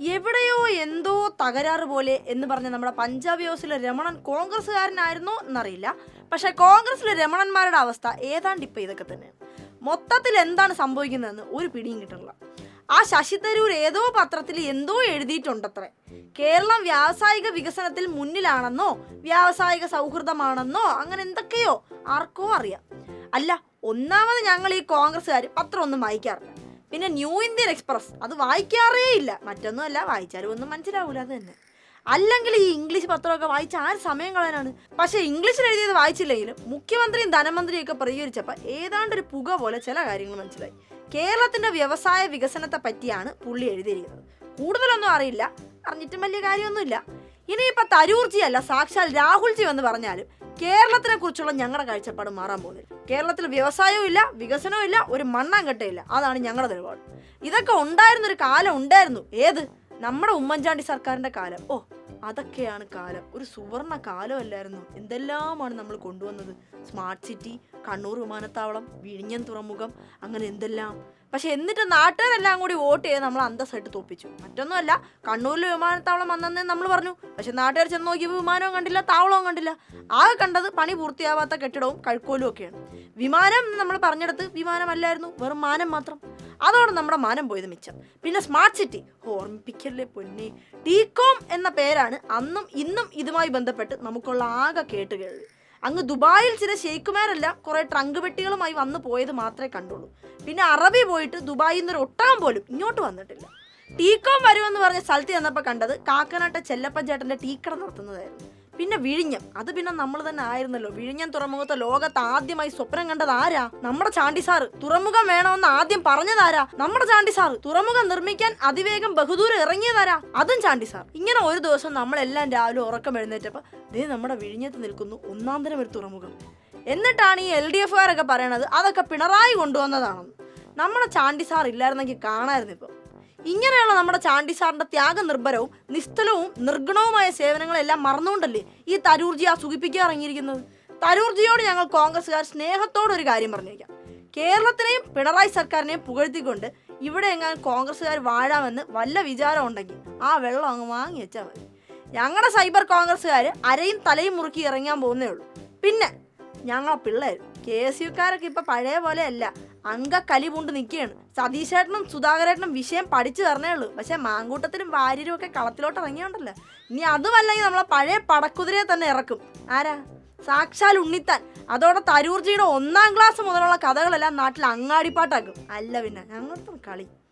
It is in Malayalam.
എവിടെയോ എന്തോ തകരാറ് പോലെ എന്ന് പറഞ്ഞ നമ്മുടെ പഞ്ചാബ് ഹൗസിലെ രമണൻ കോൺഗ്രസ്സുകാരനായിരുന്നോ എന്നറിയില്ല. പക്ഷെ കോൺഗ്രസ്സിലെ രമണന്മാരുടെ അവസ്ഥ ഏതാണ്ട് ഇപ്പൊ ഇതൊക്കെ തന്നെ. മൊത്തത്തിൽ എന്താണ് സംഭവിക്കുന്നതെന്ന് ഒരു പിടിയും കിട്ടില്ല ആ ശശി തരൂർ ഏതോ പത്രത്തിൽ എന്തോ എഴുതിയിട്ടുണ്ടത്രേ. കേരളം വ്യാവസായിക വികസനത്തിൽ മുന്നിലാണെന്നോ വ്യാവസായിക സൗഹൃദമാണെന്നോ അങ്ങനെ എന്തൊക്കെയോ ആർക്കോ അറിയാം. അല്ല ഒന്നാമത് ഞങ്ങൾ ഈ കോൺഗ്രസ്സുകാർ പത്രം ഒന്നും വായിക്കാറില്ല. പിന്നെ ന്യൂ ഇന്ത്യൻ എക്സ്പ്രസ് അത് വായിക്കാറേ ഇല്ല. മറ്റൊന്നുമല്ല വായിച്ചാലും ഒന്നും മനസ്സിലാവൂല അത് തന്നെ. അല്ലെങ്കിൽ ഈ ഇംഗ്ലീഷ് പത്രമൊക്കെ വായിച്ച ആര് സമയം കളയാനാണ്? പക്ഷേ ഇംഗ്ലീഷിൽ എഴുതിയത് വായിച്ചില്ലെങ്കിലും മുഖ്യമന്ത്രിയും ധനമന്ത്രിയും ഒക്കെ പ്രതികരിച്ചപ്പോൾ ഏതാണ്ട് ഒരു പുക പോലെ ചില കാര്യങ്ങൾ മനസ്സിലായി. കേരളത്തിന്റെ വ്യവസായ വികസനത്തെ പറ്റിയാണ് പുള്ളി എഴുതിയിരിക്കുന്നത്. കൂടുതലൊന്നും അറിയില്ല. അറിഞ്ഞിട്ടും വലിയ കാര്യമൊന്നുമില്ല. ഇനിയിപ്പോൾ തരൂർജി അല്ല സാക്ഷാൽ രാഹുൽജി എന്ന് പറഞ്ഞാലും കേരളത്തിനെ കുറിച്ചുള്ള ഞങ്ങളുടെ കാഴ്ചപ്പാട് മാറാൻ പോകുന്നില്ല കേരളത്തിൽ വ്യവസായവും ഇല്ല വികസനവും ഇല്ല ഒരു മണ്ണാങ്കട്ടയില്ല അതാണ് ഞങ്ങളുടെ നിലപാട്. ഇതൊക്കെ ഉണ്ടായിരുന്ന ഒരു കാലം ഉണ്ടായിരുന്നു. ഏത്? നമ്മുടെ ഉമ്മൻചാണ്ടി സർക്കാരിന്റെ കാലം. ഓ അതൊക്കെയാണ് കാലം. ഒരു സുവർണ കാലം അല്ലായിരുന്നു എന്തെല്ലാമാണ് നമ്മൾ കൊണ്ടുവന്നത്? സ്മാർട്ട് സിറ്റി കണ്ണൂർ വിമാനത്താവളം വിഴിഞ്ഞം തുറമുഖം അങ്ങനെ എന്തെല്ലാം? പക്ഷെ എന്നിട്ട് നാട്ടുകാരെല്ലാം കൂടി വോട്ട് ചെയ്ത് നമ്മൾ അന്തസ്സായിട്ട് തോപ്പിച്ചു. മറ്റൊന്നുമല്ല കണ്ണൂരിൽ വിമാനത്താവളം വന്നെന്ന് നമ്മൾ പറഞ്ഞു. പക്ഷെ നാട്ടുകാർ ചെന്ന് നോക്കിയപ്പോൾ വിമാനവും കണ്ടില്ല താവളവും കണ്ടില്ല. ആകെ കണ്ടത് പണി പൂർത്തിയാവാത്ത കെട്ടിടവും കഴുക്കോലും ഒക്കെയാണ്. വിമാനം നമ്മൾ പറഞ്ഞെടുത്ത് വിമാനമല്ലായിരുന്നു വെറും മാനം മാത്രം. അതോടെ നമ്മുടെ മാനം പോയത് മിച്ചം. പിന്നെ സ്മാർട്ട് സിറ്റി. ഓർമ്മിപ്പിക്കല്ലേ പൊന്നെ. ടീകോം എന്ന പേരാണ് അന്നും ഇന്നും ഇതുമായി ബന്ധപ്പെട്ട് നമുക്കുള്ള ആകെ കേട്ടുകേൾവി. അങ്ങ് ദുബായിൽ ചില ഷെയ്ക്കുമാരെല്ലാം കുറേ ട്രങ്ക് പെട്ടികളുമായി വന്നു പോയത് മാത്രമേ കണ്ടുള്ളൂ. പിന്നെ അറബി പോയിട്ട് ദുബായിൽ നിന്ന് ഒരു ഒട്ടകം പോലും ഇങ്ങോട്ട് വന്നിട്ടില്ല. ടീക്കോം വരുമെന്ന് പറഞ്ഞ സ്ഥലത്ത് ചെന്നപ്പോൾ കണ്ടത് കാക്കനാട്ടെ ചെല്ലപ്പൻ ചേട്ടന്റെ ടീക്കട നടത്തുന്നതായിരുന്നു. പിന്നെ വിഴിഞ്ഞം. അത് പിന്നെ നമ്മൾ തന്നെ ആയിരുന്നല്ലോ. വിഴിഞ്ഞം തുറമുഖത്തെ ലോകത്ത് ആദ്യമായി സ്വപ്നം കണ്ടത് ആരാ? നമ്മുടെ ചാണ്ടി സാറ്. തുറമുഖം വേണമെന്ന് ആദ്യം പറഞ്ഞതാരാ നമ്മുടെ ചാണ്ടി സാറ്. തുറമുഖം നിർമ്മിക്കാൻ അതിവേഗം ബഹുദൂരം ഇറങ്ങിയതാരാ അതും ചാണ്ടി സാർ. ഇങ്ങനെ ഒരു ദിവസം നമ്മളെല്ലാം രാവിലെ ഉറക്കം എഴുന്നേറ്റപ്പോൾ ദേ നമ്മുടെ വിഴിഞ്ഞത്ത് നിൽക്കുന്നു ഒന്നാം തരം ഒരു തുറമുഖം. എന്നിട്ടാണ് ഈ എൽ ഡി എഫുകാരൊക്കെ പറയണത്. അതൊക്കെ പിണറായി കൊണ്ടുവന്നതാണെന്ന്. നമ്മുടെ ചാണ്ടി സാർ ഇല്ലായിരുന്നെങ്കിൽ കാണായിരുന്നു ഇപ്പോൾ ഇങ്ങനെയുള്ള നമ്മുടെ ചാണ്ടി സാറിന്റെ ത്യാഗ നിർഭരവും നിസ്തലവും നിർഗുണവുമായ സേവനങ്ങളെല്ലാം മറന്നുകൊണ്ടല്ലേ ഈ തരൂർജി ആ സുഖിപ്പിക്കാൻ ഇറങ്ങിയിരിക്കുന്നത്? തരൂർജിയോട് ഞങ്ങൾ കോൺഗ്രസ്സുകാർ സ്നേഹത്തോടെ ഒരു കാര്യം പറഞ്ഞേക്കാം. കേരളത്തിനെയും പിണറായി സർക്കാരിനെയും പുകഴ്ത്തിക്കൊണ്ട് ഇവിടെ എങ്ങാനും കോൺഗ്രസ്സുകാർ വാഴാമെന്ന് വല്ല വിചാരം ഉണ്ടെങ്കിൽ ആ വെള്ളം അങ്ങ് വാങ്ങി വെച്ചാൽ മതി. ഞങ്ങളുടെ സൈബർ കോൺഗ്രസ്സുകാർ അരയും തലയും മുറുക്കി ഇറങ്ങാൻ പോകുന്നേ ഉള്ളൂ. പിന്നെ ഞങ്ങളെ പിള്ളേർ കെ എസ് യുക്കാരൊക്കെ ഇപ്പം പഴയ പോലെ അല്ല അങ്ക കലി പൂണ്ട് നിൽക്കുകയാണ്. സതീശേട്ടനും സുധാകരേട്ടനും വിഷയം പഠിച്ചു തരണേ ഉള്ളൂ. പക്ഷെ മാങ്കൂട്ടത്തിനും വാര്യരും ഒക്കെ കളത്തിലോട്ട് ഇറങ്ങിയോണ്ടല്ലോ? ഇനി അതുമല്ലെങ്കിൽ നമ്മളെ പഴയ പടക്കുതിരയെ തന്നെ ഇറക്കും. ആരാ? സാക്ഷാൽ ഉണ്ണിത്താൻ. അതോടെ തരൂർജിയുടെ ഒന്നാം ക്ലാസ് മുതലുള്ള കഥകളെല്ലാം നാട്ടിൽ അങ്ങാടിപ്പാട്ടാക്കും. അല്ല പിന്നെ ഞങ്ങൾക്കും കളി.